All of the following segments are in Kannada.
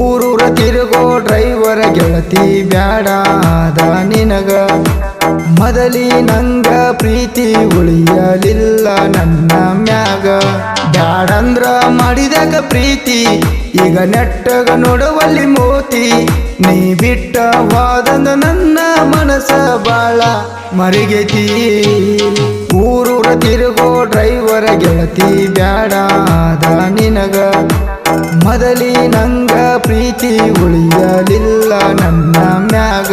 ತಿರುಗೋ ಡ್ರೈವರ ಗೆಳತಿ ಬ್ಯಾಡಾದ ನಿನಗ. ಮೊದಲಿ ನಂಗ ಪ್ರೀತಿ ಉಳಿಯಲಿಲ್ಲ ನನ್ನ ಮ್ಯಾಗ. ಬ್ಯಾಡಂದ್ರ ಮಾಡಿದಾಗ ಪ್ರೀತಿ, ಈಗ ನೆಟ್ಟಗ ನೋಡುವಲ್ಲಿ ಮೋತಿ. ನೀ ಬಿಟ್ಟ ವಾದಂದ ನನ್ನ ಮನಸ ಬಾಳ ಮರಿಗೆತಿ. ಊರೂರ ತಿರುಗೋ ಡ್ರೈವರ ಗೆಳತಿ ಬ್ಯಾಡಾದ ನಿನಗ. ಮೊದಲಿ ನಂಗ ಪ್ರೀತಿ ಉಳಿಯಲಿಲ್ಲ ನನ್ನ ಮ್ಯಾಗ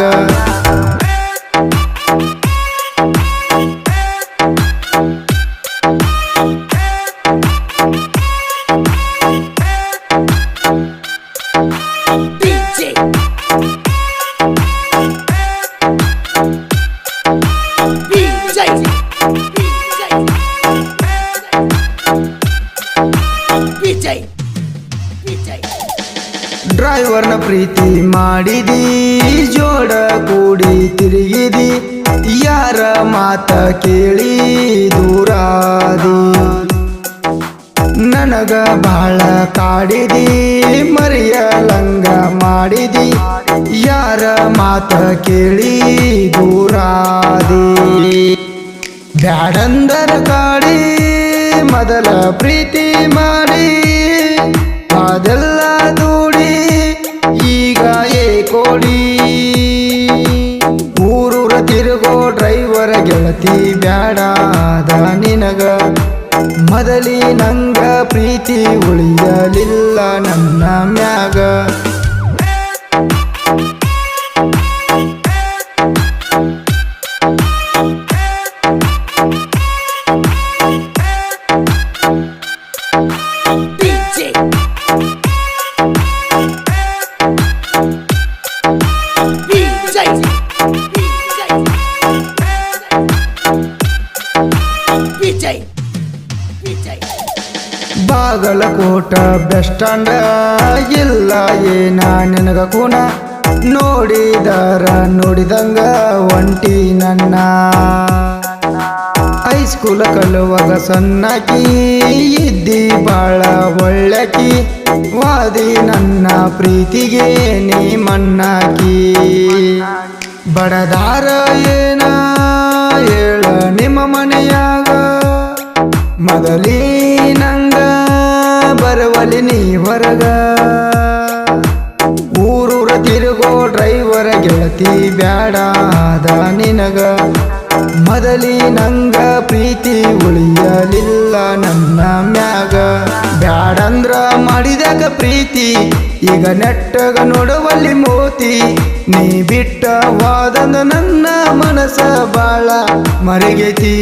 DJ. DJ. DJ. DJ. ಡ್ರೈವರ್ನ ಪ್ರೀತಿ ಮಾಡಿದಿ, ಜೋಡ ಕೂಡಿ ತಿರುಗಿದಿ, ಯಾರ ಮಾತ ಕೇಳಿ ದೂರಾದಿ. ನನಗ ಬಹಳ ಕಾಡಿದಿ ಮರೆಯಲಂಗ ಮಾಡಿದಿ, ಯಾರ ಮಾತ ಕೇಳಿ ದೂರಾದಿ. ಬ್ಯಾಡಂದರ ಕಾಡಿ, ಮೊದಲ ಪ್ರೀತಿ ಮಾಡಿ, ಅದೆಲ್ಲ ತಿರುಗೋ ಡ್ರೈವರ ಗೆಳತಿ ಬ್ಯಾಡಾದ ನಿನಗ. ಮೊದಲಿ ನಂಗ ಪ್ರೀತಿ ಉಳಿಯಲಿಲ್ಲ ನನ್ನ ಮ್ಯಾಗ. ಬಾಗಲಕೋಟ ಬೆಸ್ಟ್ ಸ್ಟ್ಯಾಂಡ ಇಲ್ಲ ಏನ ನಿನಗ ಕೂನ? ನೋಡಿದಾರ, ನೋಡಿದಂಗ ಒಂಟಿ ನನ್ನ. ಹೈಸ್ಕೂಲ ಕಲುವಾಗ ಸಣ್ಣಕಿ, ಇದ್ದಿ ಬಾಳ ಒಳ್ಳಕಿ. ವಾದಿ ನನ್ನ ಪ್ರೀತಿಗೆ ನೀ ಮಣ್ಣಾಕಿ. ಬಡದಾರ ಏನ ಹೇಳ ನಿಮ್ಮ ಮನೆಯಾಗ. ಮೊದಲೀ ಬರವಲಿ ನೀ ಹೊರಗ. ಊರೂರ ತಿರುಗೋ ಡ್ರೈವರ ಗೆಳತಿ ಬ್ಯಾಡಾದ ನಿನಗ. ಮೊದಲಿ ನಂಗ ಪ್ರೀತಿ ಉಳಿಯಲಿಲ್ಲ ನನ್ನ ಮ್ಯಾಗ. ಬ್ಯಾಡಂದ್ರ ಮಾಡಿದಾಗ ಪ್ರೀತಿ, ಈಗ ನೆಟ್ಟಗ ನೋಡುವಲ್ಲಿ ಮೋತಿ. ನೀ ಬಿಟ್ಟ ವಾದಂದ ನನ್ನ ಮನಸ ಬಾಳ ಮರಿಗೆತಿ.